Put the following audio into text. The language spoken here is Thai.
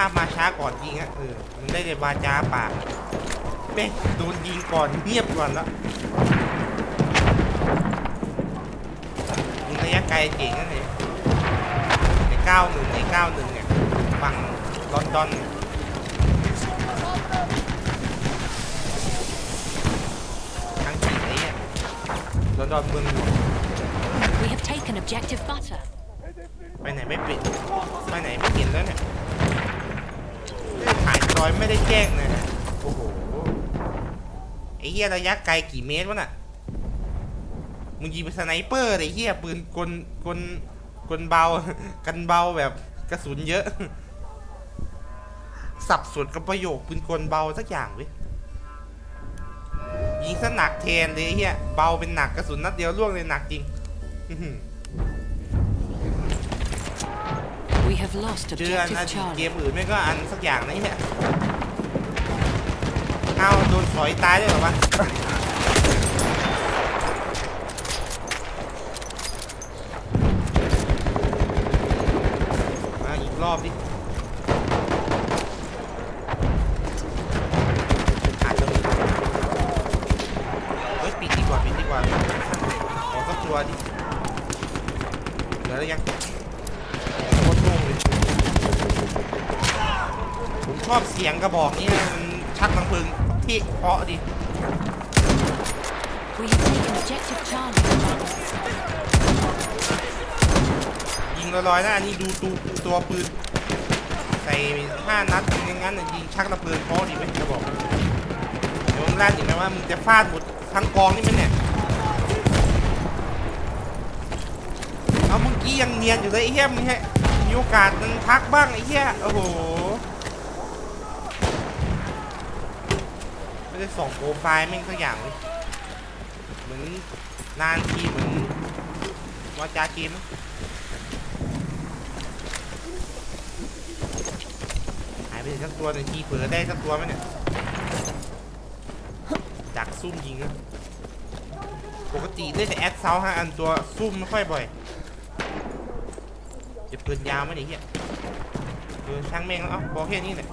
ถ้ามาช้าก่อนยิงอะเออ มันได้แต่บาจ้าปากอะแม่งโดนยิงก่อนเงียบก่อนแล้วยิงระยะไกลเก่งนั่นเองในเก้าหนึ่งในเก้าหนึ่งเนี่ยฝั่งลอนดอนเนี่ยทางจีนไอ้เนี่ยลอนดอนเมืองหลวง We have taken objective butter. ไปไหนไม่ปิดไปไหนไม่เห็นแล้วเนี่ยไม่ได้ถ่ายร อยไม่ได้แจ้งนะโอ้โหไอ้เหี้ยระยะไกลกี่เมตรวะน่ะมึงยิงเป็นสไนเปอร์เลยไอ้เหี้ยปืนกลกลกลเบา กันเบาแบบกระสุนเยอะ สับสนกับประโยคปืนกลเบาสักอย่างเว้ยยิงซะหนักแทนเลยเหี้ยเบาเป็นหนักกระสุนนัดเดียวล่วงเลยหนักจริง We have lost เจออันอ objective ดีตเก Charlie. มอื่นไม่ก็อันสักอย่างนะเนี่ยเอาโดนถอยตายด้วยเหรอวะ มาอีกรอบดิอาจจะมีเฮ้ยปิดดีกว่าปิดดีกว่าขอสักตัวดิเหลือแล้วยังโคตรโล่งเลย ผม ชอบเสียงกระบอกนี้นะมันชักลังเพลิงที่เพราะดิ We have taken objective Charlie. ยิงลอยๆนะอันนี้ดูตูตัวปืนใส่ห้านัดอย่างงั้นน่ะยิงชักระเพลิงเพราะดิไม่กระบอกเดี๋ยวมึงล่าดอีกไหมว่ามึงจะฟาดหมดทั้งกองนี่ไหมเนี่ยเอาเมื่อกี้ยังเนียนอยู่เลยไอ้เหี้ยมึงให้มีโอกาสมึงพักบ้างไอ้เหี้ยโอ้โห ไม่ได้ส่งโปรไฟล์แม่งสักอย่างเลยเหมือนนานทีเหมือนวาจาเกมหายไปสักตัวหนึ่งทีเผื่อได้สักตัวไหมเนี่ยจากซุ่มยิงนะปกติได้แต่แอดเซาฮะอันตัวซุ่มไม่ค่อยบ่อยจะปืนยาวไหมเนี่ยเฮียเออช่างแม่งแล้วเอ้าพอแค่นี้แหละ